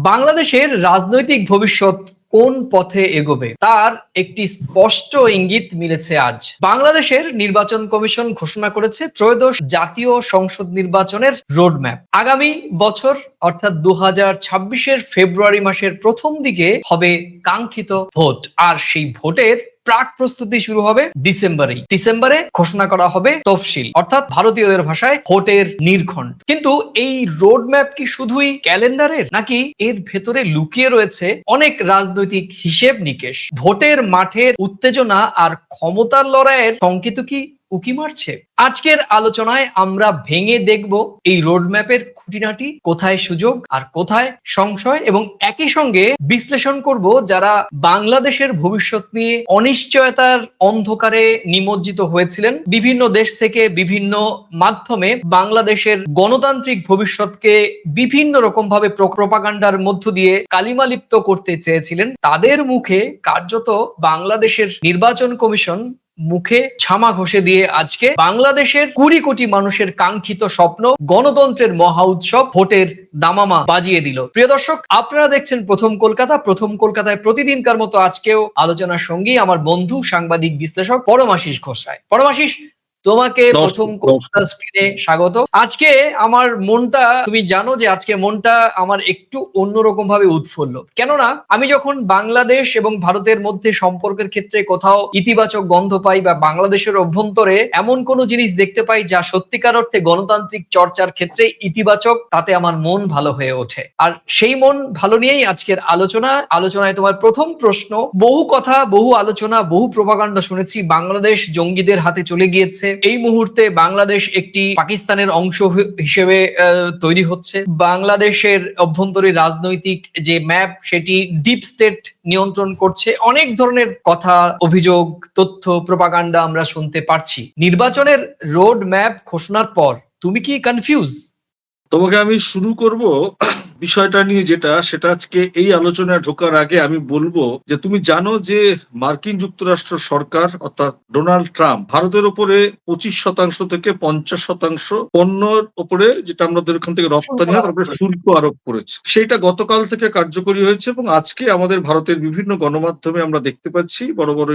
বাংলাদেশের রাজনৈতিক ভবিষ্যৎ কোন পথে এগোবে? তার একটি স্পষ্ট ইঙ্গিত মিলেছে আজ। বাংলাদেশের নির্বাচন কমিশন ঘোষণা করেছে ত্রয়োদশ জাতীয় সংসদ নির্বাচনের রোডম্যাপ। আগামী বছর, অর্থাৎ দু হাজার ফেব্রুয়ারি মাসের প্রথম দিকে হবে কাঙ্ক্ষিত ভোট। আর সেই ভোটের প্রাক প্রস্তুতি শুরু হবে ডিসেম্বরেই। ডিসেম্বরে ঘোষণা করা হবে তফসিল, অর্থাৎ ভারতীয়দের ভাষায় ভোটের নির্খণ্ড কিন্তু এই রোড ম্যাপ কি শুধুই ক্যালেন্ডারের, নাকি এর ভেতরে লুকিয়ে রয়েছে অনেক রাজনৈতিক হিসেব নিকেশ? ভোটের মাঠের উত্তেজনা আর ক্ষমতার লড়াইয়ের সংকেত কি উকি মারছে? আজকের আলোচনায় আমরা ভেঙে দেখব এই রোডম্যাপের খুঁটিনাটি, কোথায় সুযোগ আর কোথায় সংশয় এবং একই সঙ্গে বিশ্লেষণ করব যারা বাংলাদেশের ভবিষ্যৎ নিয়ে অনিশ্চয়তার অন্ধকারে নিমজ্জিত হয়েছিলেন। বিভিন্ন দেশ থেকে বিভিন্ন মাধ্যমে বাংলাদেশের গণতান্ত্রিক ভবিষ্যৎকে বিভিন্ন রকম ভাবে প্রপাগান্ডার মধ্য দিয়ে কালিমালিপ্ত করতে চেয়েছিলেন। তাদের মুখে কার্যত বাংলাদেশের নির্বাচন কমিশন মুখে ছামা ঘষে দিয়ে আজকে বাংলাদেশের কুড়ি কোটি মানুষের কাঙ্ক্ষিত স্বপ্ন গণতন্ত্রের মহা উৎসব ভোটের দামামা বাজিয়ে দিল। প্রিয় দর্শক, আপনারা দেখছেন প্রথম কলকাতা। প্রথম কলকাতায় প্রতিদিনকার মতো আজকেও আলোচনার সঙ্গী আমার বন্ধু, সাংবাদিক, বিশ্লেষক পরমাশিস ঘোষরায় পরমাশিস তোমাকে প্রথম কলকাতা স্ক্রিনে স্বাগত। আজকে আমার মনটা তুমি জানো যে আজকে মনটা আমার একটু অন্যরকম ভাবে উৎফুল্ল। কেননা আমি যখন বাংলাদেশ এবং ভারতের মধ্যে সম্পর্কের ক্ষেত্রে কোথাও ইতিবাচক গন্ধ পাই বা বাংলাদেশের অভ্যন্তরে এমন কোনো জিনিস দেখতে পাই যা সত্যিকার অর্থে গণতান্ত্রিক চর্চার ক্ষেত্রে ইতিবাচক তাতে আমার মন ভালো হয়ে ওঠে। আর সেই মন ভালো নিয়েই আজকের আলোচনা। আলোচনায় তোমার প্রথম প্রশ্ন বহু কথা বহু আলোচনা বহু প্রভাকাণ্ড শুনেছি। বাংলাদেশ জঙ্গিদের হাতে চলে গিয়েছে। এই মুহূর্তে বাংলাদেশ একটি পাকিস্তানের অংশ হিসেবে তৈরি হচ্ছে। বাংলাদেশের অভ্যন্তরীণ রাজনৈতিক যে ম্যাপ, সেটি ডিপ স্টেট নিয়ন্ত্রণ করছে। অনেক ধরনের কথা, অভিযোগ, তথ্য, প্রপাগান্ডা আমরা শুনতে পারছি। নির্বাচনের রোড ম্যাপ ঘোষণার পর, তুমি কি কনফিউজ তোমাকে আমি শুরু করব বিষয়টা নিয়ে যেটা, সেটা আজকে এই আলোচনায় ঢোকার আগে আমি বলব যে তুমি জানো যে মার্কিন যুক্তরাষ্ট্র সরকার, অর্থাৎ ডোনাল্ড ট্রাম্প, ভারতের উপরে পঁচিশ শতাংশ থেকে পঞ্চাশ শতাংশ পণ্যর উপরে যেটা আমাদের ওখান থেকে রপ্তানি হয় তারপরে শুল্ক আরোপ করেছে। সেটা গতকাল থেকে কার্যকরী হয়েছে এবং আজকে আমাদের ভারতের বিভিন্ন গণমাধ্যমে আমরা দেখতে পাচ্ছি, বড় বড়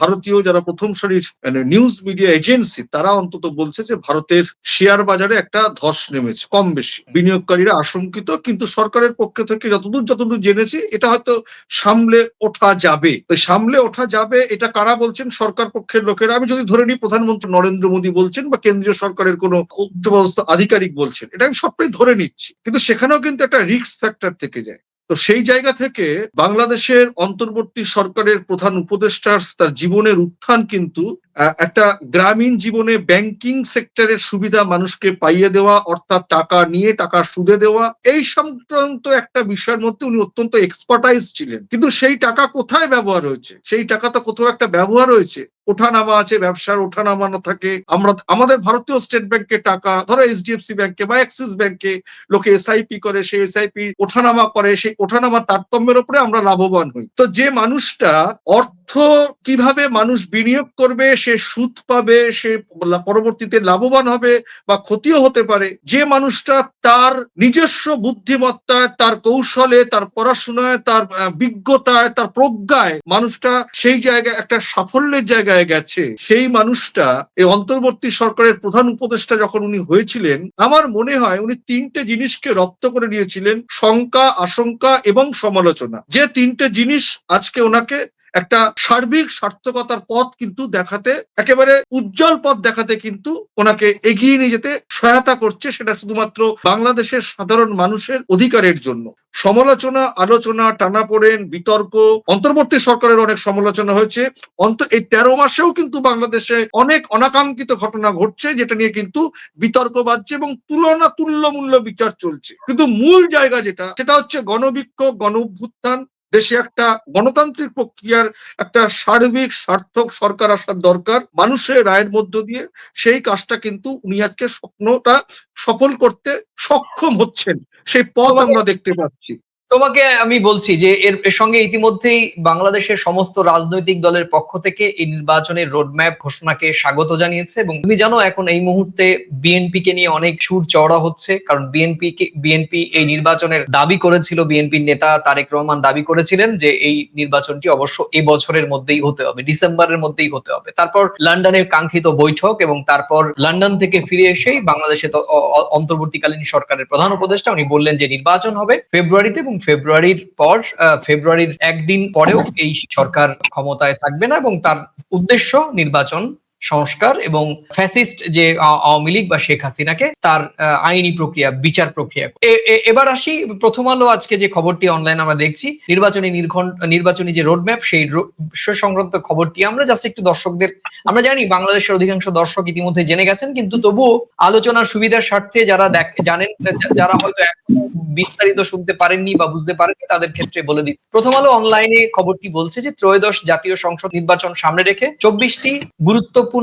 ভারতীয় যারা প্রথম সারির মানে নিউজ মিডিয়া এজেন্সি, তারা অন্তত বলছে যে ভারতের শেয়ার বাজারে একটা ধস নেমেছে। কম বেশি। বিনিয়োগকারীরা আশঙ্কিত কিন্তু সরকারের পক্ষ থেকে যতদূর যতদূর জেনেছি এটা হয়তো সামলে ওঠা যাবে। সামলে ওঠা যাবে এটা কারা বলছেন? সরকার পক্ষের লোকেরা। আমি যদি ধরে নিই প্রধানমন্ত্রী নরেন্দ্র মোদী বলছেন বা কেন্দ্রীয় সরকারের কোনো উচ্চপদস্থ আধিকারিক বলছেন এটা আমি সবটাই ধরে নিচ্ছি। কিন্তু সেখানেও কিন্তু একটা রিস্ক ফ্যাক্টর থেকে যায়। তো সেই জায়গা থেকে বাংলাদেশের অন্তর্বর্তী সরকারের প্রধান উপদেষ্টার তার জীবনের উত্থান কিন্তু একটা গ্রামীণ জীবনে ব্যাংকিং সেক্টরের সুবিধা মানুষকে পাইয়ে দেওয়া, অর্থাৎ টাকা নিয়ে টাকা সুদে দেওয়া, এই সংক্রান্ত একটা বিষয়ের মধ্যে উনি অত্যন্ত এক্সপার্টাইজ ছিলেন। কিন্তু সেই টাকা কোথায় ব্যবহার হয়েছে? সেই টাকা তো কোথাও একটা ব্যবহার হয়েছে। ওঠানামা আছে, ব্যবসার ওঠানামা না থাকে। আমরা, আমাদের ভারতীয় স্টেট ব্যাংকে টাকা, ধরো এইচডিএফসি ব্যাংকে বা অ্যাক্সিস ব্যাংকে লোকে এসআইপি করে সেই এসআইপি ওঠানামা করে, সেই ওঠানামা তারতম্যের উপরে আমরা লাভবান হই। তো যে মানুষটা অর্থ কীভাবে মানুষ বিনিয়োগ করবে, সে সুদ পাবে, সে পরবর্তীতে লাভবান হবে বা ক্ষতিও হতে পারে। যে মানুষটা তার নিজস্ব বুদ্ধিমত্তায়, তার কৌশলে, তার পড়াশোনায়, তার বিজ্ঞতায়, তার প্রজ্ঞায় মানুষটা সেই জায়গায় একটা সাফল্যের জায়গায় গেছে। সেই মানুষটা, এই অন্তর্বর্তী সরকারের প্রধান উপদেষ্টা যখন উনি হয়েছিলেন, আমার মনে হয় উনি তিনটে জিনিসকে রপ্ত করে নিয়েছিলেন, শঙ্কা, আশঙ্কা এবং সমালোচনা। যে তিনটে জিনিস আজকে ওনাকে একটা সার্বিক সার্থকতার পথ কিন্তু দেখাতে, একেবারে উজ্জ্বল পথ দেখাতে কিন্তু ওনাকে এগিয়ে নিয়ে যেতে সহায়তা করছে সেটা শুধুমাত্র বাংলাদেশের সাধারণ মানুষের অধিকারের জন্য। সমালোচনা, আলোচনা, টানাপোড়েন, বিতর্ক, অন্তর্বর্তী সরকারের অনেক সমালোচনা হয়েছে। অন্ত, এই তেরো মাসেও কিন্তু বাংলাদেশে অনেক অনাকাঙ্ক্ষিত ঘটনা ঘটছে যেটা নিয়ে কিন্তু বিতর্ক বাজছে এবং তুলনা তুল্যমূল্য বিচার চলছে। কিন্তু মূল জায়গা যেটা, সেটা হচ্ছে গণবিক্ষোভ গণ অভ্যুত্থান দেশে একটা গণতান্ত্রিক প্রক্রিয়ার একটা সার্বিক সার্থক সরকার আসার দরকার মানুষের রায়ের মধ্য দিয়ে সেই কাজটা কিন্তু উনি আজকে স্বপ্নটা সফল করতে সক্ষম হচ্ছেন। সেই পথ আমরা দেখতে পাচ্ছি। তোমাকে আমি বলছি যে এর সঙ্গে ইতিমধ্যেই বাংলাদেশের সমস্ত রাজনৈতিক দলের পক্ষ থেকে এই নির্বাচনের রোডম্যাপ ঘোষণাকে স্বাগত জানিয়েছে এবং তুমি জানো এখন এই মুহূর্তে বিএনপি কে নিয়ে অনেক সুর চওড়া হচ্ছে, কারণ বিএনপি বিএনপি এই নির্বাচনের দাবি করেছিল, বিএনপির নেতা তারেক রহমান দাবি করেছিলেন যে এই নির্বাচনটি অবশ্য এই বছরের মধ্যেই হতে হবে, ডিসেম্বরের মধ্যেই হতে হবে। তারপর লন্ডনের কাঙ্ক্ষিত বৈঠক এবং তারপর লন্ডন থেকে ফিরে এসেই বাংলাদেশে অন্তর্বর্তীকালীন সরকারের প্রধান উপদেষ্টা উনি বললেন যে নির্বাচন হবে ফেব্রুয়ারিতে এবং ফেব্রুয়ারির পর ফেব্রুয়ারির একদিন পরেও এই সরকার ক্ষমতায় থাকবে না এবং তার উদ্দেশ্য নির্বাচন সংস্কার এবং ফ্যাসিস্ট যে আওয়ামী লীগ বা শেখ হাসিনাকে, তার আইনি প্রক্রিয়া, বিচার প্রক্রিয়া। এবার আসি, প্রথম আলো আজকে যে খবরটি অনলাইন আমরা দেখছি, নির্বাচনী নির্ঘণ্ট, নির্বাচনী যে রোডম্যাপ সেই সংক্রান্ত খবরটি আমরা জাস্ট একটু দর্শকদের, আমরা জানি বাংলাদেশের অধিকাংশ দর্শক ইতিমধ্যে জেনে গেছেন, কিন্তু তবুও আলোচনার সুবিধার স্বার্থে যারা দেখ, জানেন, যারা হয়তো বিস্তারিত শুনতে পারেননি বা বুঝতে পারেননি, তাদের ক্ষেত্রে বলে দিচ্ছি। প্রথম আলো অনলাইনে খবরটি বলছে যে ত্রয়োদশ জাতীয় সংসদ নির্বাচন সামনে রেখে চব্বিশটি গুরুত্বপূর্ণ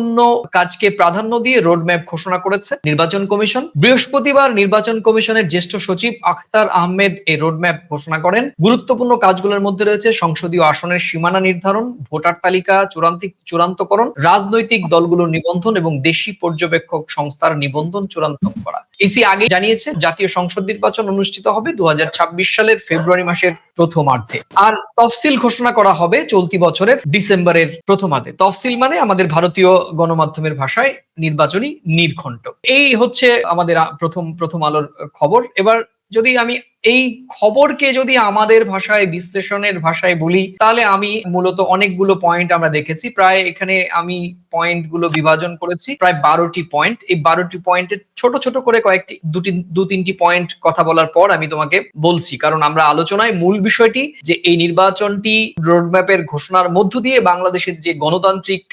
কাজকে প্রাধান্য দিয়ে রোডম্যাপ ঘোষণা করেছে নির্বাচন কমিশন। বৃহস্পতিবার নির্বাচন কমিশনের জ্যেষ্ঠ সচিব আখতার আহমেদ এই রোডম্যাপ ঘোষণা করেন। গুরুত্বপূর্ণ কাজগুলোর মধ্যে রয়েছে সংসদীয় আসনের সীমানা নির্ধারণ, ভোটার তালিকা, চূড়ান্তিক চূড়ান্তকরণ, রাজনৈতিক দলগুলোর নিবন্ধন এবং দেশি পর্যবেক্ষক সংস্থার নিবন্ধন চূড়ান্ত করা। ইসি আগে জানিয়েছে, জাতীয় সংসদ নির্বাচন অনুষ্ঠিত হবে দু হাজার ছাব্বিশ সালের ফেব্রুয়ারি মাসের প্রথমার্ধে। আর তফসিল ঘোষণা করা হবে চলতি বছরের ডিসেম্বরের প্রথমার্ধে। তফসিল মানে আমাদের ভারতীয় গণমাধ্যমের ভাষায় নির্বাচনী নির্ঘণ্ট। এই হচ্ছে আমাদের প্রথম প্রথম আলোর খবর। এবার যদি আমি এই খবরকে যদি আমাদের ভাষায়, বিশ্লেষণের ভাষায় বলি, তাহলে আমি মূলত অনেকগুলো পয়েন্ট আমরা দেখেছি। প্রায় এখানে আমি পয়েন্টগুলো বিভাজন করেছি, প্রায় বারোটি পয়েন্ট এই বারোটি পয়েন্টের ছোট ছোট করে কয়েকটি, দুটি, দু তিনটি পয়েন্ট কথা বলার পর আমি তোমাকে বলছি। কারণ আমরা আলোচনায় মূল বিষয়টি যে এই নির্বাচনটি রোডম্যাপের ঘোষণার মধ্য দিয়ে বাংলাদেশের যে গণতান্ত্রিক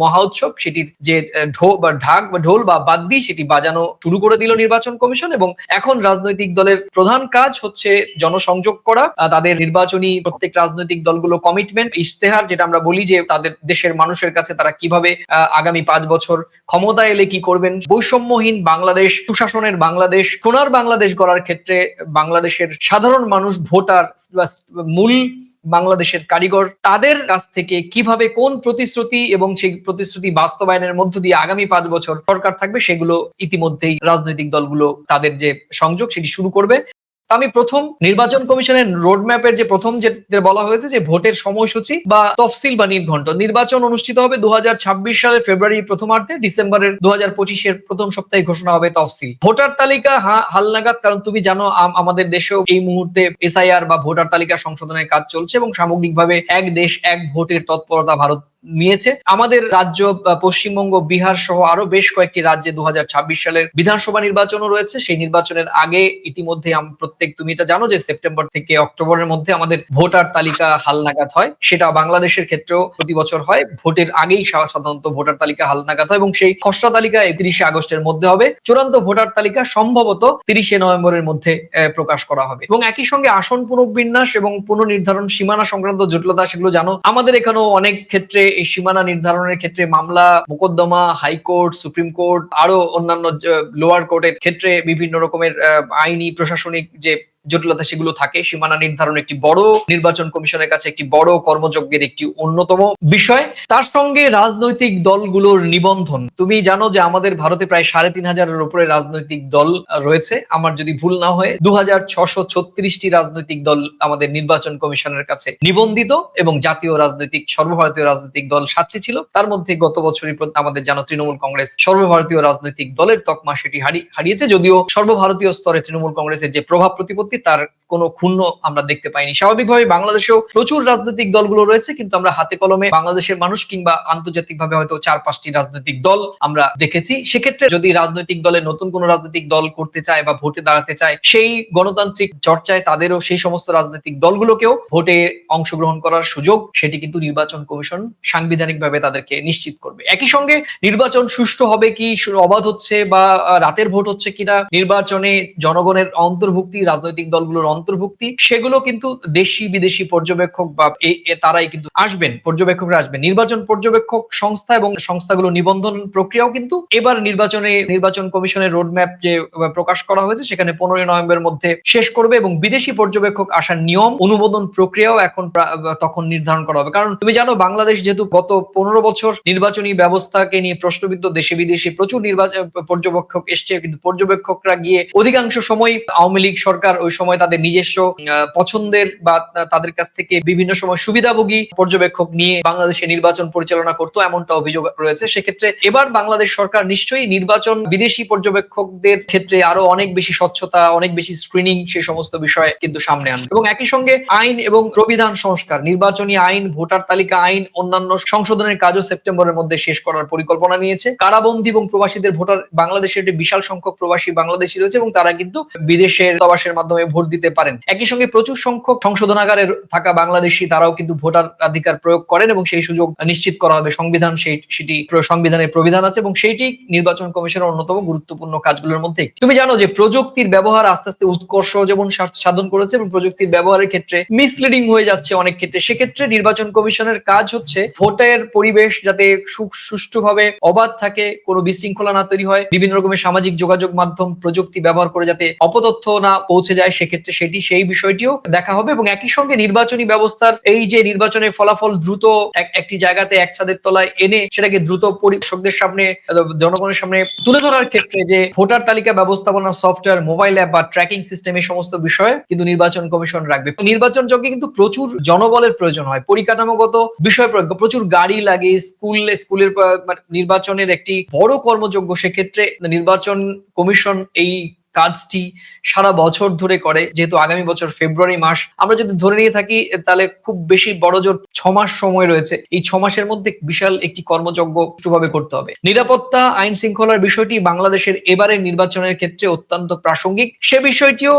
মহা উৎসব, সেটির যে ঢো, বা ঢাক, বা ঢোল, বা বাদ্যি সেটি বাজানো শুরু করে দিল নির্বাচন কমিশন এবং এখন রাজনৈতিক দলের প্রধান কাজ হচ্ছে জনসংযোগ করা তাদের নির্বাচনী প্রত্যেক রাজনৈতিক দলগুলো কমিটমেন্ট ইশতেহার, যেটা আমরা বলি যে তাদের দেশের মানুষের কাছে তারা কীভাবে আগামী পাঁচ বছর ক্ষমতা এলে কি করবেন? বৈষম্যহীন বাংলাদেশ, সুশাসনের বাংলাদেশ, সোনার বাংলাদেশ গড়ার ক্ষেত্রে বাংলাদেশের সাধারণ মানুষ, ভোটার মূল বাংলাদেশের কারিগর, তাদের কাছ থেকে কীভাবে কোন প্রতিশ্রুতি এবং সেই প্রতিশ্রুতি বাস্তবায়নের মধ্য দিয়ে আগামী পাঁচ বছর সরকার থাকবে, সেগুলো ইতিমধ্যেই রাজনৈতিক দলগুলো তাদের যে সংযোগ, সেটি শুরু করবে। আমি প্রথম নির্বাচন কমিশনের রোডম্যাপের যে প্রথম যে বলা হয়েছে যে ভোটের সময়সূচি বা তফসিল বা নির্ঘণ্ট, নির্বাচন অনুষ্ঠিত হবে দু সালের ফেব্রুয়ারি প্রথমার্ধে, ডিসেম্বরের দু হাজার পঁচিশের প্রথম সপ্তাহে ঘোষণা হবে তফসিল। ভোটার তালিকা হালনাগাদ কারণ তুমি জানো আমাদের দেশেও এই মুহূর্তে এসআইআর বা ভোটার তালিকা সংশোধনের কাজ চলছে এবং সামগ্রিকভাবে এক দেশ এক ভোটের তৎপরতা ভারত নিয়েছে। আমাদের রাজ্য পশ্চিমবঙ্গ, বিহার সহ আরও বেশ কয়েকটি রাজ্যে দু হাজার ছাব্বিশ সালের বিধানসভা নির্বাচনও রয়েছে। সেই নির্বাচনের আগে ইতিমধ্যে প্রত্যেক তুমি এটা জানো যে সেপ্টেম্বর থেকে অক্টোবরের মধ্যে আমাদের ভোটার তালিকা হালনাগাদ হয়। সেটা বাংলাদেশের ক্ষেত্রেও প্রতি বছর হয়। ভোটের আগেই সাধারণত ভোটার তালিকা হালনাগাদ হয় এবং সেই খসড়া তালিকা একত্রিশে আগস্টের মধ্যে হবে। চূড়ান্ত ভোটার তালিকা সম্ভবত তিরিশে নভেম্বরের মধ্যে প্রকাশ করা হবে। এবং একই সঙ্গে আসন পুনর্বিন্যাস এবং পুনর্নির্ধারণ সীমানা সংক্রান্ত জটিলতা, সেগুলো জানো। আমাদের এখানেও অনেক ক্ষেত্রে এই সীমানা নির্ধারণের ক্ষেত্রে মামলা, মোকদ্দমা হাইকোর্ট সুপ্রিম কোর্ট, আরও অন্যান্য লোয়ার কোর্টের ক্ষেত্রে বিভিন্ন রকমের আইনি, প্রশাসনিক যে জটিলতা সেগুলো থাকে। সীমানা নির্ধারণ একটি বড়, নির্বাচন কমিশনের কাছে একটি বড়, কর্মযজ্ঞের একটি অন্যতম বিষয়। তার সঙ্গে রাজনৈতিক দলগুলোর নিবন্ধন। তুমি জানো যে আমাদের ভারতে প্রায় সাড়ে তিন হাজারের উপরে রাজনৈতিক দল রয়েছে। আমার যদি ভুল না হয় দু হাজার ছশো রাজনৈতিক দল আমাদের নির্বাচন কমিশনের কাছে নিবন্ধিত এবং জাতীয় রাজনৈতিক, সর্বভারতীয় রাজনৈতিক দল সাতটি ছিল। তার মধ্যে গত বছরই আমাদের জানো তৃণমূল কংগ্রেস সর্বভারতীয় রাজনৈতিক দলের তকমা সেটি হারি- হারিয়েছে। যদিও সর্বভারতীয় স্তরে তৃণমূল কংগ্রেসের যে প্রভাব প্রতিপত্তি তার কোনো ক্ষুণ্ণ আমরা দেখতে পাইনি। স্বাভাবিকভাবে বাংলাদেশেও প্রচুর রাজনৈতিক দলগুলো রয়েছে, কিন্তু আমরা হাতে কলমে বাংলাদেশের মানুষ কিংবা আন্তর্জাতিকভাবে হয়তো চার পাঁচটি রাজনৈতিক দল আমরা দেখেছি। সেক্ষেত্রে যদি রাজনৈতিক দলের নতুন কোনো রাজনৈতিক দল করতে চায় বা ভোটে দাঁড়াতে চায়, সেই গণতান্ত্রিক চর্চায় তাদেরও সেই সমস্ত রাজনৈতিক দলগুলোকেও ভোটে অংশগ্রহণ করার সুযোগ সেটি কিন্তু নির্বাচন কমিশন সাংবিধানিকভাবে তাদেরকে নিশ্চিত করবে। একই সঙ্গে নির্বাচন সুষ্ঠু হবে কি, অবাধ হচ্ছে বা রাতের ভোট হচ্ছে কিনা, নির্বাচনে জনগণের অন্তর্ভুক্তি, রাজনৈতিক রাজনৈতিক দলগুলোর অন্তর্ভুক্তি, সেগুলো কিন্তু দেশি বিদেশি পর্যবেক্ষক বা তারাই কিন্তু আসবেন, পর্যবেক্ষকরা আসবেন। নির্বাচন পর্যবেক্ষক সংস্থা এবং সংস্থাগুলো নিবন্ধন প্রক্রিয়াও কিন্তু এবার নির্বাচনে, নির্বাচন কমিশনের রোডম্যাপ যে প্রকাশ করা হয়েছে, সেখানে পনেরোই নভেম্বরের মধ্যে শেষ করবে এবং বিদেশি পর্যবেক্ষক আসার নিয়ম, অনুমোদন প্রক্রিয়াও এখন তখন নির্ধারণ করা হবে। কারণ তুমি জানো, বাংলাদেশ যেহেতু গত পনেরো বছর নির্বাচনী ব্যবস্থাকে নিয়ে প্রশ্নবিদ্ধ, দেশে বিদেশে প্রচুর নির্বাচন পর্যবেক্ষক এসছে, কিন্তু পর্যবেক্ষকরা গিয়ে অধিকাংশ সময় আওয়ামী লীগ সরকার ওই সময় তাদের নিজস্ব পছন্দের বা তাদের কাছ থেকে বিভিন্ন সময় সুবিধাভোগী পর্যবেক্ষক নিয়ে বাংলাদেশে নির্বাচন পরিচালনা করতো এমনটা অভিযোগ রয়েছে। সেক্ষেত্রে এবার বাংলাদেশ সরকার নিশ্চয়ই নির্বাচন বিদেশি পর্যবেক্ষকদের ক্ষেত্রে আরও অনেক বেশি স্বচ্ছতা, অনেক বেশি স্ক্রিনিং সে সমস্ত বিষয় কিন্তু সামনে আনবে। এবং একই সঙ্গে আইন এবং প্রবিধান সংস্কার, নির্বাচনী আইন, ভোটার তালিকা আইন, অন্যান্য সংশোধনের কাজও সেপ্টেম্বরের মধ্যে শেষ করার পরিকল্পনা নিয়েছে। কারাবন্দী এবং প্রবাসীদের ভোটার, বাংলাদেশের একটি বিশাল সংখ্যক প্রবাসী বাংলাদেশি রয়েছে এবং তারা কিন্তু বিদেশের প্রবাসের মাধ্যমে ভোট দিতে পারেন। একই সঙ্গে প্রচুর সংখ্যক সংশোধনাগারে থাকা বাংলাদেশি তারাও কিন্তু ভোটার অধিকার প্রয়োগ করেন এবং সেই সুযোগ নিশ্চিত করা হবে। সংবিধান সেই, সেটি সংবিধানের প্রবিধান আছে এবং সেইটি নির্বাচন কমিশনের অন্যতম গুরুত্বপূর্ণ কাজগুলোর মধ্যে তুমি জানো যে প্রযুক্তির ব্যবহার আস্তে আস্তে উৎকর্ষ যেমন সাধন করেছে এবং প্রযুক্তির ব্যবহারের ক্ষেত্রে মিসলিডিং হয়ে যাচ্ছে অনেক ক্ষেত্রে। সেক্ষেত্রে নির্বাচন কমিশনের কাজ হচ্ছে ভোটের পরিবেশ যাতে সুষ্ঠুভাবে অবাধ থাকে, কোনো বিশৃঙ্খলা না তৈরি হয়, বিভিন্ন রকমের সামাজিক যোগাযোগ মাধ্যম প্রযুক্তি ব্যবহার করে যাতে অপতথ্য না পৌঁছে যায় সেক্ষেত্রে সেটি, সেই বিষয়টিও দেখা হবে এবং একই সঙ্গে নির্বাচনী ব্যবস্থার এই যে নির্বাচনের ফলাফল দ্রুত এক- একটি জায়গাতে এক ছাদের তলায় এনে সেটাকে দ্রুত পরিদর্শকদের সামনে, জনগণের সামনে তুলে ধরার ক্ষেত্রে যে ভোটার তালিকা ব্যবস্থাপনা, সফটওয়্যার, মোবাইল অ্যাপ বা ট্র্যাকিং সিস্টেম, এই সমস্ত বিষয়ে কিন্তু নির্বাচন কমিশন রাখবে। নির্বাচন যজ্ঞে কিন্তু প্রচুর জনবলের প্রয়োজন হয়, পরিকাঠামোগত বিষয় প্রয়োগ, প্রচুর গাড়ি লাগে, স্কুল, স্কুলের মানে নির্বাচনের একটি বড় কর্মযজ্ঞ, সেক্ষেত্রে নির্বাচন কমিশন এই কাজটি সারা বছর ধরে করে, যেহেতু আগামী বছর ফেব্রুয়ারি মাস। আমরা যদি ধরে নিয়ে থাকি, তাহলে খুব বেশি বড় জোর ছ মাস সময় রয়েছে। এই ছ মাসের মধ্যে বিশাল একটি কর্মযজ্ঞ সুষ্ঠুভাবে করতে হবে। নিরাপত্তা, আইন শৃঙ্খলার বিষয়টি বাংলাদেশের এবারের নির্বাচনের ক্ষেত্রে অত্যন্ত প্রাসঙ্গিক। সে বিষয়টিও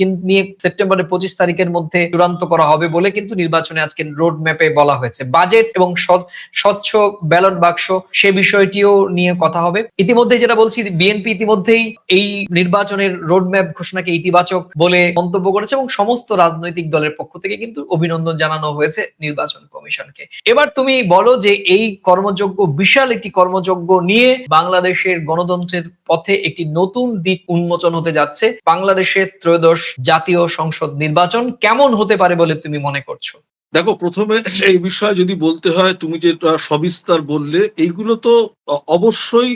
নিয়ে সেপ্টেম্বরের পঁচিশ তারিখের মধ্যে চূড়ান্ত করা হবে বলে কিন্তু নির্বাচনে আজকে রোড ম্যাপে বলা হয়েছে। বাজেট এবং স্ব- স্বচ্ছ ব্যালট বাক্স সে বিষয়টিও নিয়ে কথা হবে। ইতিমধ্যে যেটা বলছি, বিএনপি ইতিমধ্যেই এই নির্বাচনের রোড ম্যাপ ঘোষণাকে ইতিবাচক বলে মন্তব্য করেছে এবং সমস্ত রাজনৈতিক দলের পক্ষ থেকে কিন্তু অভিনন্দন জানানো হয়েছে নির্বাচন কমিশনকে। এবার তুমি বলো যে এই কর্মযজ্ঞ বিশাল একটি কর্মযজ্ঞ নিয়ে বাংলাদেশের গণতন্ত্রের পথে একটি নতুন দিক উন্মোচন হতে যাচ্ছে। বাংলাদেশের ত্রয়োদশ জাতীয় সংসদ নির্বাচন কেমন হতে পারে বলে তুমি মনে করছ? দেখো, প্রথমে এই বিষয়ে যদি বলতে হয়, তুমি যেটা সবিস্তার বললে, এইগুলো তো অবশ্যই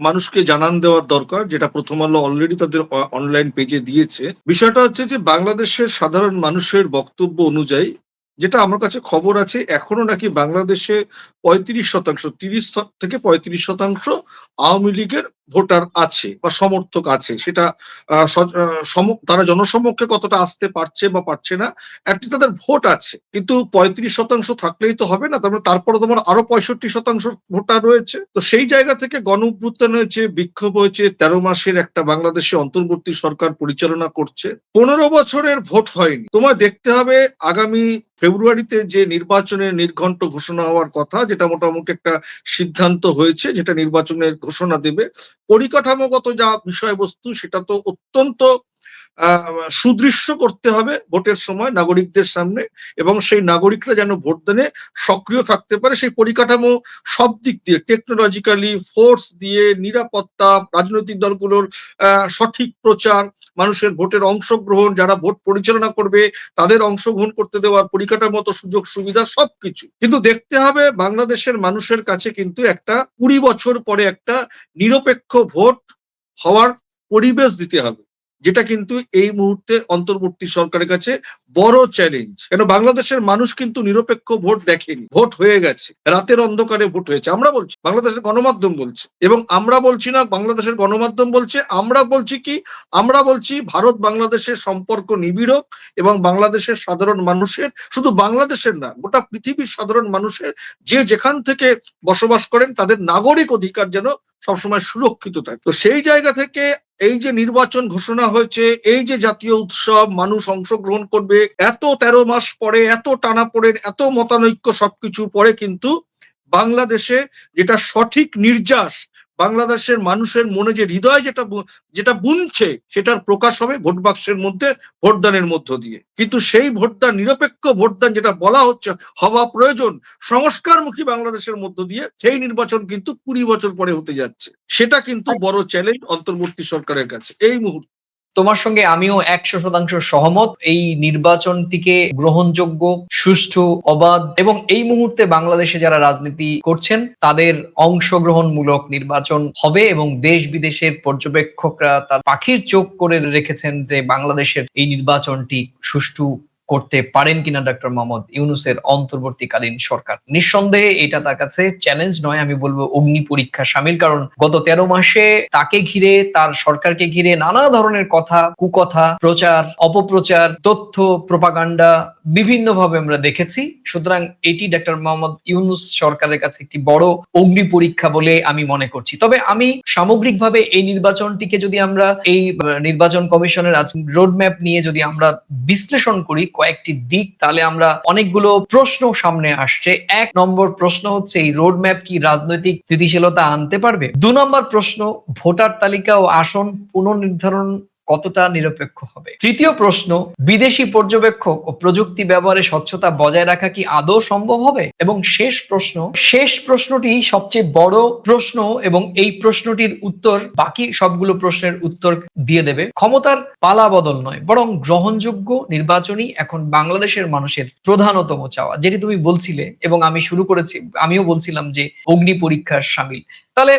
মানুষকে জানান দেওয়ার দরকার, যেটা প্রথম আলো অলরেডি তাদের অনলাইন পেজে দিয়েছে। বিষয়টা হচ্ছে যে, বাংলাদেশের সাধারণ মানুষের বক্তব্য অনুযায়ী, যেটা আমার কাছে খবর আছে, এখনও নাকি বাংলাদেশে পঁয়ত্রিশ শতাংশ, তিরিশ থেকে পঁয়ত্রিশ শতাংশ আওয়ামী লীগের ভোটার আছে বা সমর্থক আছে, সেটা তারা জনসমক্ষে কতটা আসতে পারছে বা পারছে না অ্যাটলিস্ট তাদের ভোট আছে। কিন্তু পঁয়ত্রিশ শতাংশ থাকলেই তো হবে না তারপরে তারপরে তোমার আরও পঁয়ষট্টি শতাংশ ভোটার রয়েছে। তো সেই জায়গা থেকে গণ হয়েছে, বিক্ষোভ হয়েছে, তেরো মাসের একটা বাংলাদেশে অন্তর্বর্তী সরকার পরিচালনা করছে। পনেরো বছরের ভোট হয়নি। তোমার দেখতে হবে আগামী ফেব্রুয়ারিতে যে নির্বাচনের নির্ঘণ্ট ঘোষণা হওয়ার কথা, যেটা মোটামুটি একটা সিদ্ধান্ত হয়েছে, যেটা নির্বাচনের ঘোষণা দেবে পরিকাঠামোগত যা বিষয়বস্তু সেটা তো অত্যন্ত সুদৃশ্য করতে হবে ভোটের সময় নাগরিকদের সামনে এবং সেই নাগরিকরা যেন ভোটদানে সক্রিয় থাকতে পারে। সেই পরিকাঠামো সব দিক দিয়ে টেকনোলজিক্যালি ফোর্স দিয়ে, নিরাপত্তা, রাজনৈতিক দলগুলোর সঠিক প্রচার, মানুষের ভোটের অংশগ্রহণ, যারা ভোট পরিচালনা করবে তাদের অংশগ্রহণ করতে দেওয়ার পরিকাঠামোগত সুযোগ, সুবিধা সবকিছু। কিন্তু দেখতে হবে বাংলাদেশের মানুষের কাছে কিন্তু একটা কুড়ি বছর পরে একটা নিরপেক্ষ ভোট হওয়ার পরিবেশ দিতে হবে। যেটা কিন্তু এই মুহূর্তে অন্তর্বর্তী সরকারের কাছে বড় চ্যালেঞ্জ কেন? বাংলাদেশের মানুষ কিন্তু নিরপেক্ষ ভোট দেখেনি। ভোট হয়ে গেছে। রাতের অন্ধকারে ভোট হয়েছে। আমরা বলছি, বাংলাদেশের গণমাধ্যম বলছে। এবং আমরা বলছি না, বাংলাদেশের গণমাধ্যম বলছে, আমরা বলছি কি? আমরা বলছি ভারত বাংলাদেশের সম্পর্ক নিবিড় এবং বাংলাদেশের সাধারণ মানুষের, শুধু বাংলাদেশের না, গোটা পৃথিবীর সাধারণ মানুষের যে যেখান থেকে বসবাস করেন, তাদের নাগরিক অধিকার যেন সবসময় সুরক্ষিত থাকে। তো সেই জায়গা থেকে এই যে নির্বাচন ঘোষণা হয়েছে, এই যে জাতীয় উৎসব, মানুষ অংশগ্রহণ করবে, এত তেরো মাস পরে, এত টানা পড়ে এত মতানৈক্য সবকিছু পরে কিন্তু বাংলাদেশে যেটা সঠিক নির্যাস বাংলাদেশের মানুষের মনে যে হৃদয় যেটা যেটা বুনছে, সেটার প্রকাশ হবে ভোট বাক্সের মধ্যে, ভোটদানের মধ্য দিয়ে। কিন্তু সেই ভোটদান, নিরপেক্ষ ভোটদান যেটা বলা হচ্ছে, হওয়া প্রয়োজন সংস্কারমুখী বাংলাদেশের মধ্য দিয়ে, সেই নির্বাচন কিন্তু কুড়ি বছর পরে হতে যাচ্ছে। সেটা কিন্তু বড় চ্যালেঞ্জ অন্তর্বর্তী সরকারের কাছে। এই মুহূর্তে তোমার সঙ্গে আমিও একশো শতাংশ সহমত। এই নির্বাচনটিকে গ্রহণযোগ্য, সুষ্ঠু, অবাধ এবং এই মুহূর্তে বাংলাদেশে যারা রাজনীতি করছেন, তাদের অংশগ্রহণমূলক নির্বাচন হবে এবং দেশ বিদেশের পর্যবেক্ষকরা তার পাখির চোখ করে রেখেছেন যে বাংলাদেশের এই নির্বাচনটি সুষ্ঠু করতে পারেন কিনা ডক্টর মোহাম্মদ ইউনুসের অন্তর্বর্তীকালীন সরকার? নিঃসন্দেহে এটা তার কাছে চ্যালেঞ্জ নয়, আমি বলব অগ্নি পরীক্ষা সামিল। কারণ গত তেরো মাসে তাকে ঘিরে, তার সরকারকে ঘিরে নানা ধরনের কথা, কুকথা, প্রচার, অপপ্রচার, তথ্য প্রপাগান্ডা বিভিন্নভাবে আমরা দেখেছি। সুতরাং এটি ডক্টর মোহাম্মদ ইউনুস সরকারের কাছে একটি বড় অগ্নি পরীক্ষা বলে আমি মনে করছি। তবে আমি সামগ্রিকভাবে এই নির্বাচনটিকে যদি আমরা, এই নির্বাচন কমিশনের আজ রোডম্যাপ নিয়ে যদি আমরা বিশ্লেষণ করি কয়েকটি দিক, তাহলে আমরা অনেকগুলো প্রশ্ন সামনে আসছে। এক নম্বর প্রশ্ন হচ্ছে, এই রোড ম্যাপ কি রাজনৈতিক স্থিতিশীলতা আনতে পারবে? দু নম্বর প্রশ্ন, ভোটার তালিকা ও আসন পুনর্নির্ধারণ কতটা নিরপেক্ষ হবে? তৃতীয় প্রশ্ন, বিদেশি পর্যবেক্ষক ও প্রযুক্তি ব্যবহারে স্বচ্ছতা বজায় রাখা কি আদৌ সম্ভব হবে? এবং শেষ প্রশ্ন, শেষ প্রশ্নটি সবচেয়ে বড় প্রশ্ন এবং এই প্রশ্নটির উত্তর বাকি সবগুলো প্রশ্নের উত্তর দিয়ে দেবে। ক্ষমতার পালা বদল নয়, বরং গ্রহণযোগ্য নির্বাচনই এখন বাংলাদেশের মানুষের প্রধানতম চাওয়া, যেটি তুমি বলছিলে এবং আমি শুরু করেছি, আমিও বলছিলাম যে অগ্নি পরীক্ষার সামিল। তাহলে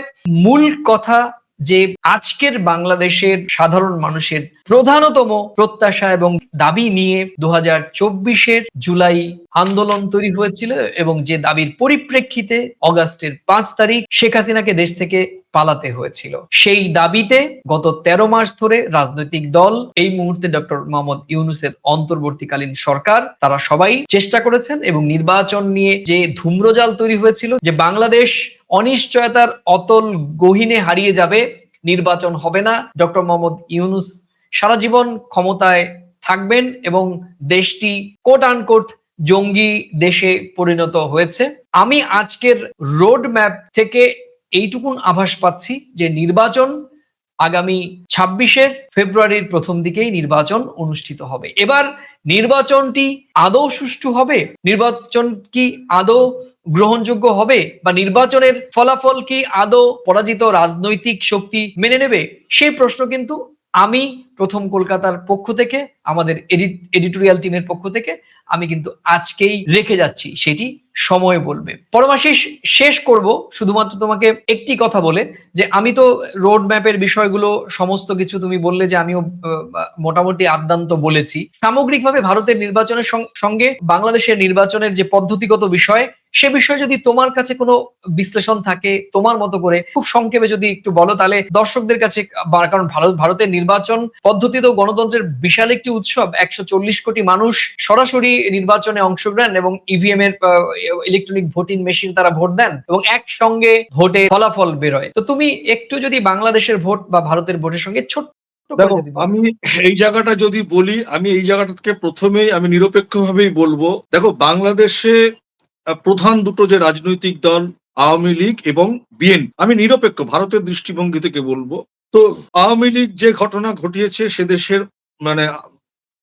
মূল কথা যে আজকের বাংলাদেশের সাধারণ মানুষের প্রধানতম প্রত্যাশা এবং দাবি নিয়ে দু হাজার জুলাই আন্দোলন তৈরি হয়েছিল এবং যে দাবির পরিপ্রেক্ষিতে অগাস্টের পাঁচ তারিখ শেখ হাসিনাকে দেশ থেকে পালাতে হয়েছিল। সেই দাবিতে গত তেরো মাস ধরে রাজনৈতিক দল, এই মুহূর্তে ডক্টর মোহাম্মদ ইউনুসের অন্তর্বর্তীকালীন সরকার, তারা সবাই চেষ্টা করেছেন এবং নির্বাচন নিয়ে যে ধূম্রজাল তৈরি হয়েছিল যে বাংলাদেশ অনিশ্চয়তার অতল গহিনে হারিয়ে যাবে, নির্বাচন হবে না। ডক্টর মোহাম্মদ ইউনুস সারা জীবন ক্ষমতায় থাকবেন এবং দেশটি কোট আনকোট জঙ্গি দেশে পরিণত হয়েছে। আমি আজকের রোড ম্যাপ থেকে এইটুকুন আভাস পাচ্ছি যে নির্বাচন আগামী ছাব্বিশের ফেব্রুয়ারির প্রথম দিকেই নির্বাচন অনুষ্ঠিত হবে। এবার নির্বাচনটি আদৌ সুষ্ঠু হবে? নির্বাচন কি আদৌ গ্রহণযোগ্য হবে? বা নির্বাচনের ফলাফল কি আদৌ পরাজিত রাজনৈতিক শক্তি মেনে নেবে? সেই প্রশ্ন কিন্তু আমি প্রথম কলকাতার পক্ষ থেকে, আমাদের এডিটোরিয়াল টিমের পক্ষ থেকে, আমি কিন্তু আজকেই রেখে যাচ্ছি, সেটি সময় বলবে। পরমাশেষ শেষ করব, শুধুমাত্র তোমাকে একটি কথা বলে, যে আমি তো রোড ম্যাপের বিষয়গুলো, সমস্ত কিছু তুমি বললে যে আমিও মোটামুটি আদ্যান্ত বলেছি। সামগ্রিকভাবে ভারতের নির্বাচনের সঙ্গে বাংলাদেশের নির্বাচনের যে পদ্ধতিগত বিষয় সে বিষয়ে যদি তোমার কাছে কোনো বিশ্লেষণ থাকে তোমার মতো করে খুব সংক্ষেপে যদি একটু বলো তাহলে দর্শকদের কাছে কারণ ভারত ভারতের নির্বাচন পদ্ধতি তো গণতন্ত্রের বিশাল একটি উৎসব একশো চল্লিশ কোটি মানুষ সরাসরি নির্বাচনে অংশগ্রহণ এবং ইভিএম এর ইলেকট্রনিক ভোটিং মেশিন তারা ভোট দেন এবং একসঙ্গে ভোটে ফলাফল বেরোয়। তো তুমি একটু যদি বাংলাদেশের ভোট বা ভারতের ভোটের সঙ্গে ছোট্ট দেখো আমি এই জায়গাটা যদি বলি আমি এই জায়গাটাকে প্রথমেই আমি নিরপেক্ষ ভাবেই বলব। দেখো বাংলাদেশে প্রধান দুটো যে রাজনৈতিক দল, আওয়ামী লীগ এবং বিএন আমি নিরপেক্ষ, ভারতের দৃষ্টিভঙ্গি থেকে বলব? তো আওয়ামী লীগ যে ঘটনা ঘটিয়েছে, সে দেশের মানে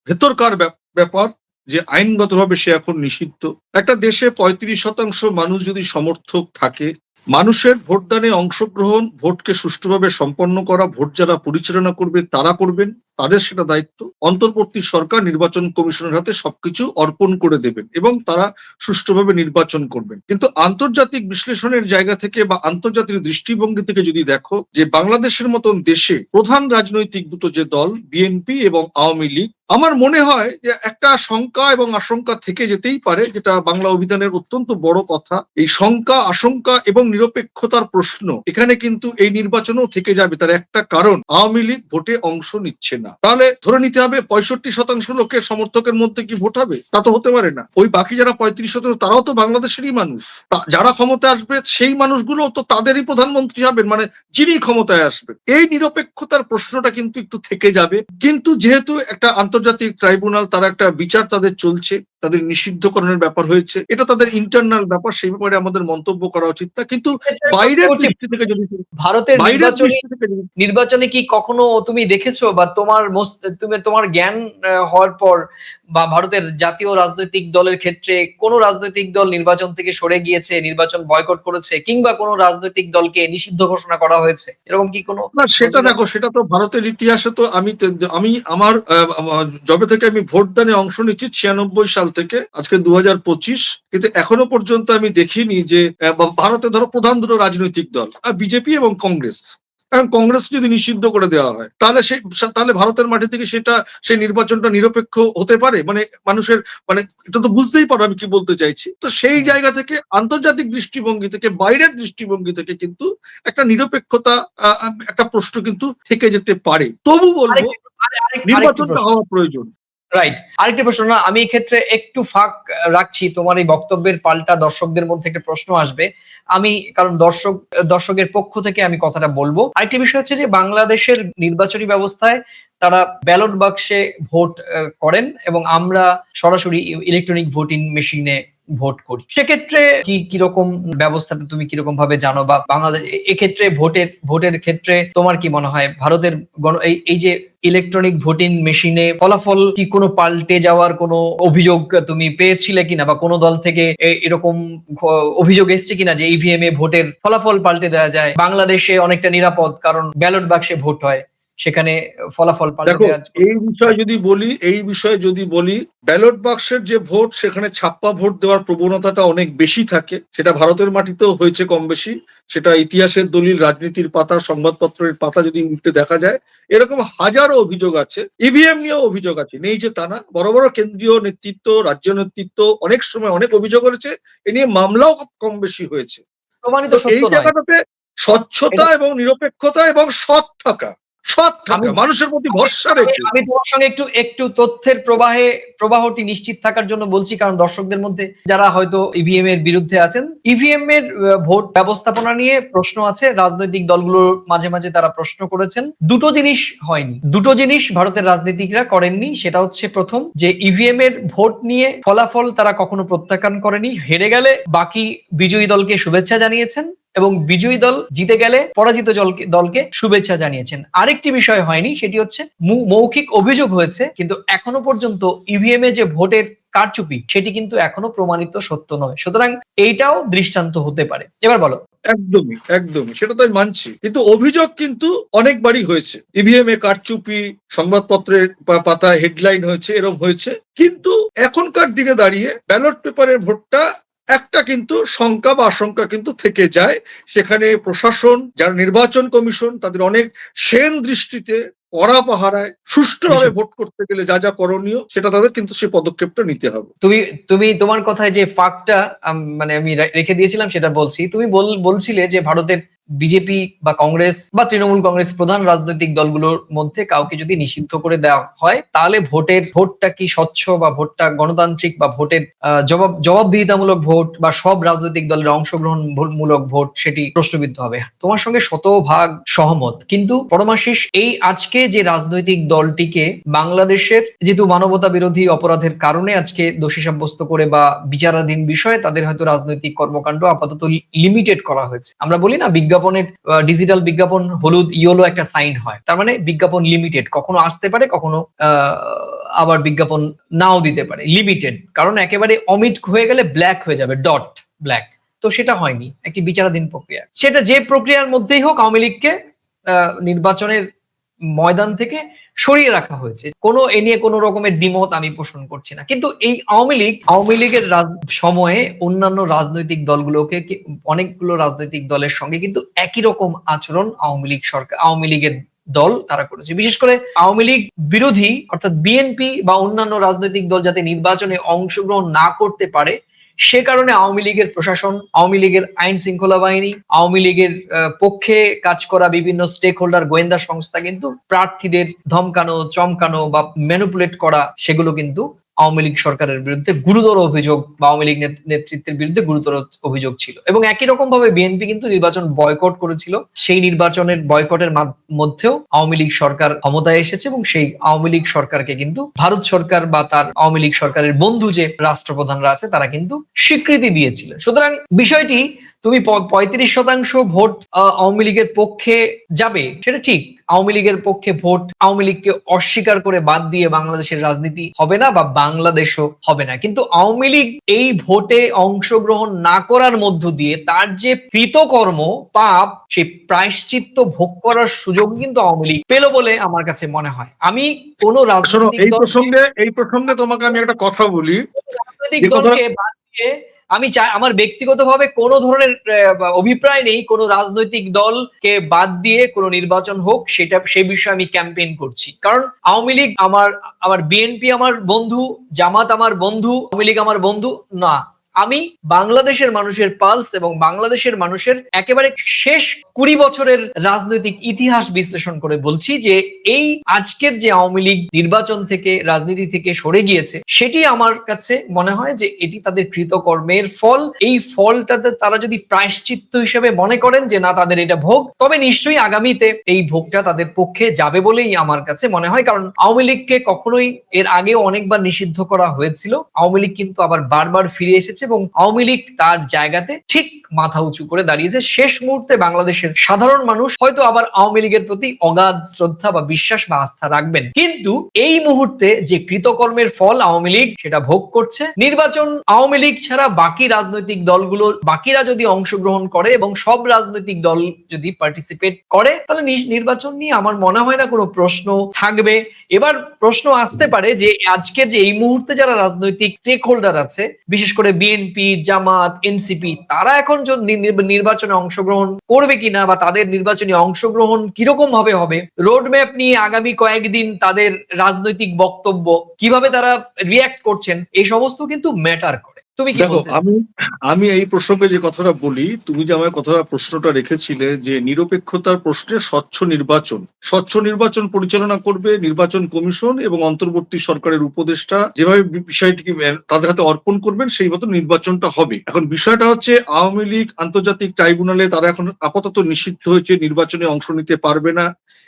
ভেতরকার ব্যাপ- ব্যাপার যে আইনগতভাবে সে এখন নিষিদ্ধ। একটা দেশে পঁয়ত্রিশ শতাংশ মানুষ যদি সমর্থক থাকে মানুষের ভোটদানে অংশগ্রহণ, ভোটকে সুষ্ঠুভাবে সম্পন্ন করা, ভোট যারা পরিচালনা করবে তারা করবেন, তাদের সেটা দায়িত্ব। অন্তর্বর্তী সরকার, নির্বাচন কমিশনের হাতে সবকিছু অর্পণ করে দেবেন এবং তারা সুষ্ঠুভাবে নির্বাচন করবেন। কিন্তু আন্তর্জাতিক বিশ্লেষণের জায়গা থেকে বা আন্তর্জাতিক দৃষ্টিভঙ্গি থেকে যদি দেখো, যে বাংলাদেশের মতন দেশে প্রধান রাজনৈতিক দুটো যে দল, বিএনপি এবং আওয়ামী লীগ, আমার মনে হয় যে একটা শঙ্কা এবং আশঙ্কা থেকে যেতেই পারে, যেটা বাংলা অভিধানের অত্যন্ত বড় কথা। এই শঙ্কা, আশঙ্কা এবং নিরপেক্ষতার প্রশ্ন। এখানে কিন্তু এই নির্বাচনও থেকে যাবে। তার একটা কারণ, আওয়ামী লীগ ভোটে অংশ নিচ্ছে না। তাহলে ধরে নিতে হবে পঁয়ষট্টি শতাংশ লোকের সমর্থকের মধ্যে কি ভোট হবে? তা তো হতে পারে না। ওই বাকি যারা পঁয়ত্রিশ শতাংশ, তারাও তো বাংলাদেশেরই মানুষ। যারা ক্ষমতায় আসবে, সেই মানুষগুলো তো তাদেরই প্রধানমন্ত্রী হবেন মানে যিনি ক্ষমতায় আসবে এই নিরপেক্ষতার প্রশ্নটা কিন্তু একটু থেকে যাবে। কিন্তু যেহেতু একটা আন্তর্জাতিক ট্রাইব্যুনাল, তারা একটা বিচার তাদের চলছে তাদের নিষিদ্ধকরণের ব্যাপার হয়েছে। এটা তাদের ইন্টারনাল ব্যাপার সেই ব্যাপারে আমাদের মন্তব্য করা উচিত না। কিন্তু বাইরের দৃষ্টি থেকে যদি ভারতের নির্বাচনী কি কখনো তুমি দেখেছ বা তোমার তুমি তোমার জ্ঞান হওয়ার পর বা ভারতের জাতীয় রাজনৈতিক দলের ক্ষেত্রে কোন রাজনৈতিক দল নির্বাচন থেকে সরে গিয়েছে নির্বাচন বয়কট করেছে কিংবা কোনো রাজনৈতিক দলকে নিষিদ্ধ ঘোষণা করা হয়েছে? এরকম কি কোনো না সেটা দেখো সেটা তো ভারতের ইতিহাসে তো আমি আমি আমার জবে থেকে আমি ভোটদানে অংশ নিচ্ছি ছিয়ানব্বই সাল থেকে আজকে দু কিন্তু এখনও পর্যন্ত আমি দেখিনি যে ভারতে ধরো প্রধান দুটো রাজনৈতিক দল বিজেপি এবং কংগ্রেস। কারণ কংগ্রেস যদি নিষিদ্ধ করে দেওয়া হয় তাহলে সেই তাহলে ভারতের মাটি থেকে সেটা সেই নির্বাচনটা নিরপেক্ষ হতে পারে? মানে মানুষের মানে এটা তো বুঝতেই পারো আমি কি বলতে চাইছি। তো সেই জায়গা থেকে আন্তর্জাতিক দৃষ্টিভঙ্গি থেকে বাইরের দৃষ্টিভঙ্গি থেকে কিন্তু একটা নিরপেক্ষতা একটা প্রশ্ন কিন্তু থেকে যেতে পারে। তবু বলব নির্বাচনটা হওয়া প্রয়োজন। রাইট আরেকটি প্রশ্ন না, আমি এক্ষেত্রে একটু ফাঁক রাখছি, তোমার এই বক্তব্যের পাল্টা দর্শকদের মধ্যে একটা প্রশ্ন আসবে। আমি, কারণ দর্শক, দর্শকের পক্ষ থেকে আমি কথাটা বলব। আরেকটি বিষয় হচ্ছে যে, বাংলাদেশের নির্বাচনী ব্যবস্থায় তারা ব্যালট বাক্সে ভোট করেন এবং আমরা সরাসরি ইলেকট্রনিক ভোটিং মেশিনে ভোট করি। সেক্ষেত্রে কি, কীরকম ব্যবস্থাটা তুমি কীরকম ভাবে জানো বা বাংলাদেশ, এক্ষেত্রে ভোটের ভোটের ক্ষেত্রে তোমার কি মনে হয়? ভারতের গণ, এই যে ইলেকট্রনিক ভোটিং মেশিনে ফলাফল কি কোনো পাল্টে যাওয়ার কোনো অভিযোগ তুমি পেয়েছিলে কিনা বা কোনো দল থেকে এরকম অভিযোগ এসছে কিনা যে ইভিএম এ ভোটের ফলাফল পাল্টে দেওয়া যায়? বাংলাদেশে অনেকটা নিরাপদ কারণ ব্যালট বাক্সে ভোট হয়। সেখানে ফলাফল এই বিষয়ে যদি বলি এই বিষয়ে যদি বলি ব্যালট বাক্সের যে ভোট সেখানে ছাপ্পা ভোট দেওয়ার প্রবণতাটা অনেক বেশি থাকে। সেটা ভারতের মাটিতেও হয়েছে কম বেশি। সেটা ইতিহাসের দলিল রাজনীতির পাতা সংবাদপত্রের পাতা যদি উঠতে দেখা যায় এরকম হাজারো অভিযোগ আছে। ইভিএম নিয়েও অভিযোগ আছে। নেই যে তা না। বড় বড় কেন্দ্রীয় নেতৃত্ব রাজ্য নেতৃত্ব অনেক সময় অনেক অভিযোগ করেছে। এ নিয়ে মামলাও কম বেশি হয়েছে। প্রমাণিত এই জায়গাটাতে স্বচ্ছতা এবং নিরপেক্ষতা এবং সৎ থাকা। সৎ থাকা আমি- মানুষের প্রতি ভরসা রেখে। আমি তোমার সঙ্গে একটু একটু তথ্যের প্রবাহে প্রবাহটি নিশ্চিত থাকার জন্য বলছি কারণ দর্শকদের মধ্যে যারা হয়তো ইভিএম এর বিরুদ্ধে আছেন ইভিএম এর ভোট ব্যবস্থাপনা নিয়ে প্রশ্ন আছে। রাজনৈতিক দলগুলোর মাঝে মাঝে তারা প্রশ্ন করেছেন। দুটো জিনিস হয়নি। দুটো জিনিস ভারতের রাজনীতিকরা করেননি। সেটা হচ্ছে প্রথম যে ইভিএম এর ভোট নিয়ে ফলাফল তারা কখনো প্রত্যাখ্যান করেনি। হেরে গেলে বাকি বিজয়ী দলকে শুভেচ্ছা জানিয়েছেন। এবং বিজয়ী দল জিতে গেলে পরাজিত দলকে শুভেচ্ছা জানিয়েছেন। আরেকটি বিষয় হয়নি, সেটি হচ্ছে মৌখিক অভিযোগ হয়েছে, কিন্তু এখনও পর্যন্ত ইভিএম এ যে ভোটের কারচুপি, সেটি কিন্তু এখনও প্রমাণিত সত্য নয়। সুতরাং এইটাও দৃষ্টান্ত হতে পারে। এবার বলো। একদমই একদমই, সেটা তো আমি মানছি। কিন্তু অভিযোগ কিন্তু অনেকবারই হয়েছে। ইভিএম এ কারচুপি, সংবাদপত্রের পাতা হেডলাইন হয়েছে এরকম হয়েছে। কিন্তু এখনকার দিনে দাঁড়িয়ে ব্যালট পেপারের ভোটটা একটা কিন্তু শঙ্কা বা আশঙ্কা কিন্তু থেকে যায়। সেখানে প্রশাসন যারা নির্বাচন কমিশন তাদের অনেক সেন দৃষ্টিতে কড়া পাহারায় সুষ্ঠুভাবে ভোট করতে গেলে যা যা করণীয় সেটা তাদের কিন্তু সেই পদক্ষেপটা নিতে হবে। তুমি তুমি তোমার কথায় যে ফাঁকটা মানে আমি রেখে দিয়েছিলাম সেটা বলছি। তুমি বল- বলছিলে যে ভারতের বিজেপি বা কংগ্রেস বা তৃণমূল কংগ্রেস প্রধান রাজনৈতিক দলগুলোর মধ্যে কাউকে যদি নিষিদ্ধ করে দেওয়া হয়, তাহলে ভোটের, ভোটটা কি স্বচ্ছ বা ভোটটা গণতান্ত্রিক বা ভোটের জবাব, জবাবদিহিতামূলক ভোট বা সব রাজনৈতিক দলের অংশগ্রহণ মূলক ভোট সেটি প্রশ্নবিদ্ধ হবে। তোমার সঙ্গে শতভাগ সহমত। কিন্তু পরমাশিস, এই আজকে যে রাজনৈতিক দলটিকে বাংলাদেশের যেহেতু মানবতা বিরোধী অপরাধের কারণে আজকে দোষী সাব্যস্ত করে বা বিচারাধীন বিষয়ে তাদের হয়তো রাজনৈতিক কর্মকাণ্ড আপাতত লিমিটেড করা হয়েছে। আমরা বলি না বিজ্ঞাপনের ডিজিটাল বিজ্ঞাপন হলুদ ইয়েলো একটা সাইন হয়। তার মানে বিজ্ঞাপন লিমিটেড কখনো আসতে পারে, কখনো আবার বিজ্ঞাপন নাও দিতে পারে লিমিটেড কারণ একেবারে অমিট হয়ে গেলে ব্ল্যাক হয়ে যাবে ডট ব্ল্যাক তো সেটা হয়নি, একটি বিচারাধীন প্রক্রিয়া। সেটা যে প্রক্রিয়ার মধ্যেই হোক, আওয়ামী লীগকে নির্বাচনের ময়দান থেকে সরিয়ে রাখা হয়েছে। কোনো এ নিয়ে কোনো রকমের দ্বিমত আমি পোষণ করছি না। কিন্তু এই আওয়ামী লীগ, আওয়ামী লীগের সময়ে অন্যান্য রাজনৈতিক দলগুলোকে অনেকগুলো রাজনৈতিক দলের সঙ্গে কিন্তু একই রকম আচরণ আওয়ামী লীগ সরকার, আওয়ামী লীগের দল তারা করেছে। বিশেষ করে আওয়ামী লীগ বিরোধী, অর্থাৎ বিএনপি বা অন্যান্য রাজনৈতিক দল যাতে নির্বাচনে অংশগ্রহণ না করতে পারে সে কারণে আওয়ামী লীগের প্রশাসন, আওয়ামী লীগের আইন শৃঙ্খলা বাহিনী, আওয়ামী লীগের পক্ষে কাজ করা বিভিন্ন স্টেক হোল্ডার গোয়েন্দা সংস্থা কিন্তু প্রার্থীদের ধমকানো, চমকানো বা ম্যানুপুলেট করা, সেগুলো কিন্তু আওয়ামী লীগ সরকারের বিরুদ্ধে গুরুতর অভিযোগ বা আওয়ামী লীগ নেতৃত্বের বিরুদ্ধে গুরুতর অভিযোগ ছিল। এবং একই রকম ভাবে বিএনপি কিন্তু নির্বাচন বয়কট করেছিল। সেই নির্বাচনের বয়কটের মাধ- মধ্যেও আওয়ামী লীগ সরকার ক্ষমতায় এসেছে এবং সেই আওয়ামী লীগ সরকারকে কিন্তু ভারত সরকার বা তার আওয়ামী লীগ সরকারের বন্ধু যে রাষ্ট্রপ্রধানরা আছে, তারা কিন্তু স্বীকৃতি দিয়েছিলেন। সুতরাং বিষয়টি, তুমি পঁয়ত্রিশ শতাংশ ভোট আওয়ামী লীগের পক্ষে যাবে, সেটা ঠিক। আওয়ামী লীগের পক্ষে ভোট আওয়ামী লীগকে অস্বীকার করে বাদ দিয়ে বাংলাদেশের রাজনীতি হবে না বা বাংলাদেশও হবে না। কিন্তু আওয়ামী লীগ এই ভোটে অংশগ্রহণ না করার মধ্য দিয়ে তার যে কৃতকর্ম পাপ সেই প্রায়শ্চিত্ত ভোগ করার সুযোগ কিন্তু আওয়ামী লীগ পেল বলে আমার কাছে মনে হয়। আমি কোন রাজনৈতিক এই প্রসঙ্গে এই প্রসঙ্গে তোমাকে আমি একটা কথা বলি। রাজনৈতিক দলকে বাদ দিয়ে আমি চাই, আমার ব্যক্তিগতভাবে কোনো ধরনের অভিপ্রায় নেই, কোনো রাজনৈতিক দলকে বাদ দিয়ে কোনো নির্বাচন হোক, সেটা, সে বিষয়ে আমি ক্যাম্পেইন করছি। কারণ আওয়ামী লীগ আমার আমার বিএনপি আমার বন্ধু, জামাত আমার বন্ধু, আওয়ামী লীগ আমার বন্ধু, না। আমি বাংলাদেশের মানুষের পালস এবং বাংলাদেশের মানুষের একেবারে শেষ কুড়ি বছরের রাজনৈতিক ইতিহাস বিশ্লেষণ করে বলছি যে এই আজকের যে আওয়ামী লীগ নির্বাচন থেকে, রাজনীতি থেকে সরে গিয়েছে, সেটি আমার কাছে মনে হয় যে এটি তাদের কৃতকর্মের ফল। এই ফলটাতে তারা যদি প্রায়শ্চিত্ত হিসেবে মনে করেন যে না, তাদের এটা ভোগ, তবে নিশ্চয়ই আগামীতে এই ভোগটা তাদের পক্ষে যাবে বলেই আমার কাছে মনে হয়। কারণ আওয়ামী লীগকে কখনোই এর আগে অনেকবার নিষিদ্ধ করা হয়েছিল। আওয়ামী লীগ কিন্তু আবার বারবার ফিরে এসেছে। এবং আওয়ামী লীগ তার জায়গাতে ঠিক মাথা উঁচু করে দাঁড়িয়েছে। শেষ মুহূর্তে বাংলাদেশের সাধারণ মানুষ হয়তো আবার আওয়ামী লীগের প্রতি অগাধ শ্রদ্ধা বা বিশ্বাস বা আস্থা রাখবেন। কিন্তু এই মুহূর্তে যে কৃতকর্মের ফল আওয়ামী লীগ, সেটা ভোগ করছে। নির্বাচন আওয়ামী লীগ ছাড়া বাকি রাজনৈতিক দলগুলো, বাকিরা যদি অংশগ্রহণ করে এবং সব রাজনৈতিক দল যদি পার্টিসিপেট করে, তাহলে নির্বাচন নিয়ে আমার মনে হয় না কোনো প্রশ্ন থাকবে। এবার প্রশ্ন আসতে পারে যে আজকের যে এই মুহূর্তে যারা রাজনৈতিক স্টেক হোল্ডার আছে, বিশেষ করে বিএনপি জামাত এনসিপি তারা এখন নির- নির্বাচনে অংশগ্রহণ করবে কিনা বা তাদের নির্বাচনী অংশগ্রহণ কীরকম ভাবে হবে? রোডম্যাপ নিয়ে আগামী কয়েকদিন তাদের রাজনৈতিক বক্তব্য কীভাবে তারা রিয়াক্ট করছেন, এই সমস্ত কিন্তু ম্যাটার করে। তুমি কি দেখো আমি আমি এই প্রসঙ্গে যে কথাটা বলি তুমি যে আমার কথাটা প্রশ্নটা রেখেছিলে যে নিরপেক্ষতার প্রশ্নে স্বচ্ছ নির্বাচন। স্বচ্ছ নির্বাচন পরিচালনা করবে নির্বাচন কমিশন এবং অন্তর্বর্তী সরকারের উপদেষ্টা যেভাবে বিষয়টিকে তাদের হাতে অর্পণ করবেন সেই মতো নির্বাচনটা হবে। এখন বিষয়টা হচ্ছে আওয়ামী লীগ আন্তর্জাতিক ট্রাইব্যুনালে তারা এখন আপাতত নিষিদ্ধ হয়েছে নির্বাচনে অংশ নিতে পারবে না।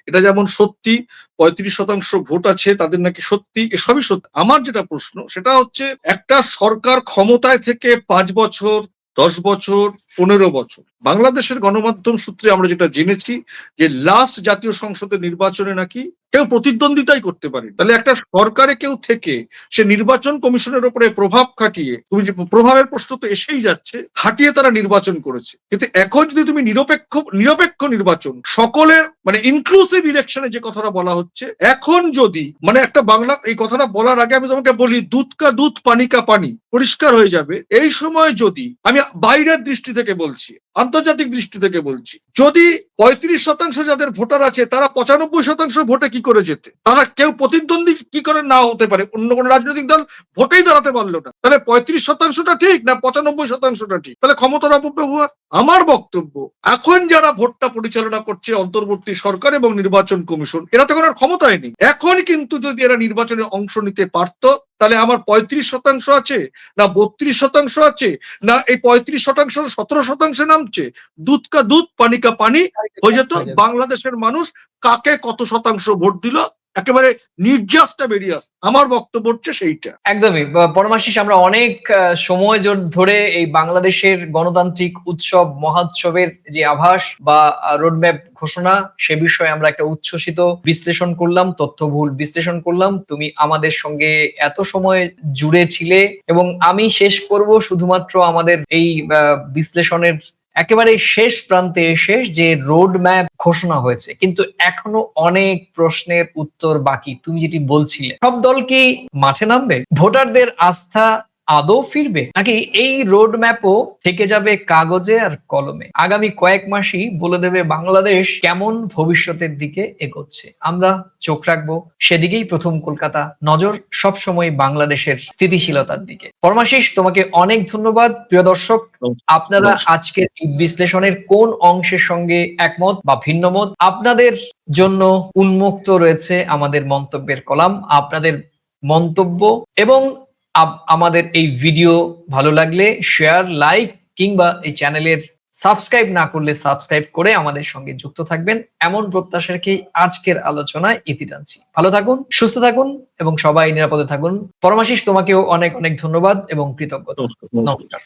এটা যেমন সত্যি পঁয়ত্রিশ শতাংশ ভোট আছে তাদের নাকি সত্যি এসবই সত্যি। আমার যেটা প্রশ্ন সেটা হচ্ছে একটা সরকার ক্ষমতায় থেকে পাঁচ বছর, দশ বছর, পনেরো বছর? বাংলাদেশের গণমাধ্যম সূত্রে আমরা যেটা জেনেছি যে লাস্ট জাতীয় সংসদের নির্বাচনে নাকি কেউ প্রতিদ্বন্দ্বিতাই করতে পারে। তাহলে একটা সরকারে কেউ থেকে সে নির্বাচন কমিশনের উপরে প্রভাব খাটিয়ে, তুমি যে প্রভাবের প্রশ্ন তো এসেই যাচ্ছে, খাটিয়ে তারা নির্বাচন করেছে। কিন্তু এখন যদি তুমি নিরপেক্ষ নিরপেক্ষ নির্বাচন, সকলের মানে ইনক্লুসিভ ইলেকশনে যে কথাটা বলা হচ্ছে, এখন যদি মানে একটা বাংলা, এই কথাটা বলার আগে আমি তোমাকে বলি, দুধ কা দুধ, পানি কা পানি, পরিষ্কার হয়ে যাবে। এই সময় যদি, আমি বাইরের দৃষ্টি থেকে বলছি, আন্তর্জাতিক দৃষ্টি থেকে বলছি, যদি পঁয়ত্রিশ শতাংশ যাদের ভোটার আছে, তারা পঁচানব্বই শতাংশ ভোটে কি করে যেতে? তারা কেউ প্রতিদ্বন্দ্বী কি করে না হতে পারে? অন্য কোনো রাজনৈতিক দল ভোটেই দাঁড়াতে পারল না। তাহলে পঁয়ত্রিশ শতাংশটা ঠিক না পঁচানব্বই শতাংশটা ঠিক? তাহলে ক্ষমতার অপব্যবহার? আমার বক্তব্য, এখন যারা ভোটটা পরিচালনা করছে অন্তর্বর্তী সরকার এবং নির্বাচন কমিশন, এরা তো কোনো আর ক্ষমতায় নেই। এখন কিন্তু যদি এরা নির্বাচনে অংশ নিতে পারত তাহলে আমার পঁয়ত্রিশ শতাংশ আছে না বত্রিশ শতাংশ আছে না এই পঁয়ত্রিশ শতাংশ সতেরো শতাংশে নামছে? দুধ কা দুধ পানি কা পানি হয়ে যেত বাংলাদেশের মানুষ কাকে কত শতাংশ ভোট দিল? একেবারে নির্যাসটা বেরিয়ে আস। আমার বক্তব্য হচ্ছে সেইটা। একদমই। পরমাশিস আমরা অনেক সময় ধরে এই বাংলাদেশের গণতান্ত্রিক উৎসব, মহোৎসবের যে আভাস বা রোডম্যাপ ঘোষণা, সে বিষয়ে আমরা একটা উচ্ছ্বসিত বিশ্লেষণ করলাম তথ্যভুল বিশ্লেষণ করলাম। তুমি আমাদের সঙ্গে এত সময় জুড়ে ছিলে এবং আমি শেষ করব শুধুমাত্র আমাদের এই বিশ্লেষণের একেবারে শেষ প্রান্তে এসে যে রোড ম্যাপ ঘোষণা হয়েছে, কিন্তু এখনও অনেক প্রশ্নের উত্তর বাকি, তুমি যেটি বলছিলে। সব দল কি মাঠে নামবে? ভোটারদের আস্থা আদৌ ফিরবে? নাকি এই রোড ম্যাপও থেকে যাবে কাগজে আর কলমে? আগামী কয়েক মাসই বলে দেবে বাংলাদেশ কেমন ভবিষ্যতের দিকে এগোচ্ছে। আমরা চোখ রাখব সেদিকেই প্রথম কলকাতা নজর সবসময় বাংলাদেশের স্থিতিশীলতার দিকে। পরমাশিস তোমাকে অনেক ধন্যবাদ। প্রিয় দর্শক আপনারা আজকের এই বিশ্লেষণের কোন অংশের সঙ্গে একমত বা ভিন্নমত? আপনাদের জন্য উন্মুক্ত রয়েছে আমাদের মন্তব্যের কলাম আপনাদের মন্তব্য এবং আমাদের এই ভিডিও ভালো লাগলে শেয়ার লাইক কিংবা এই চ্যানেলের সাবস্ক্রাইব না করলে সাবস্ক্রাইব করে আমাদের সঙ্গে যুক্ত থাকবেন। এমন প্রত্যাশা রেখেই আজকের আলোচনায় ইতি টানছি। ভালো থাকুন সুস্থ থাকুন এবং সবাই নিরাপদে থাকুন। পরমাশিস তোমাকেও অনেক অনেক ধন্যবাদ এবং কৃতজ্ঞতা। নমস্কার।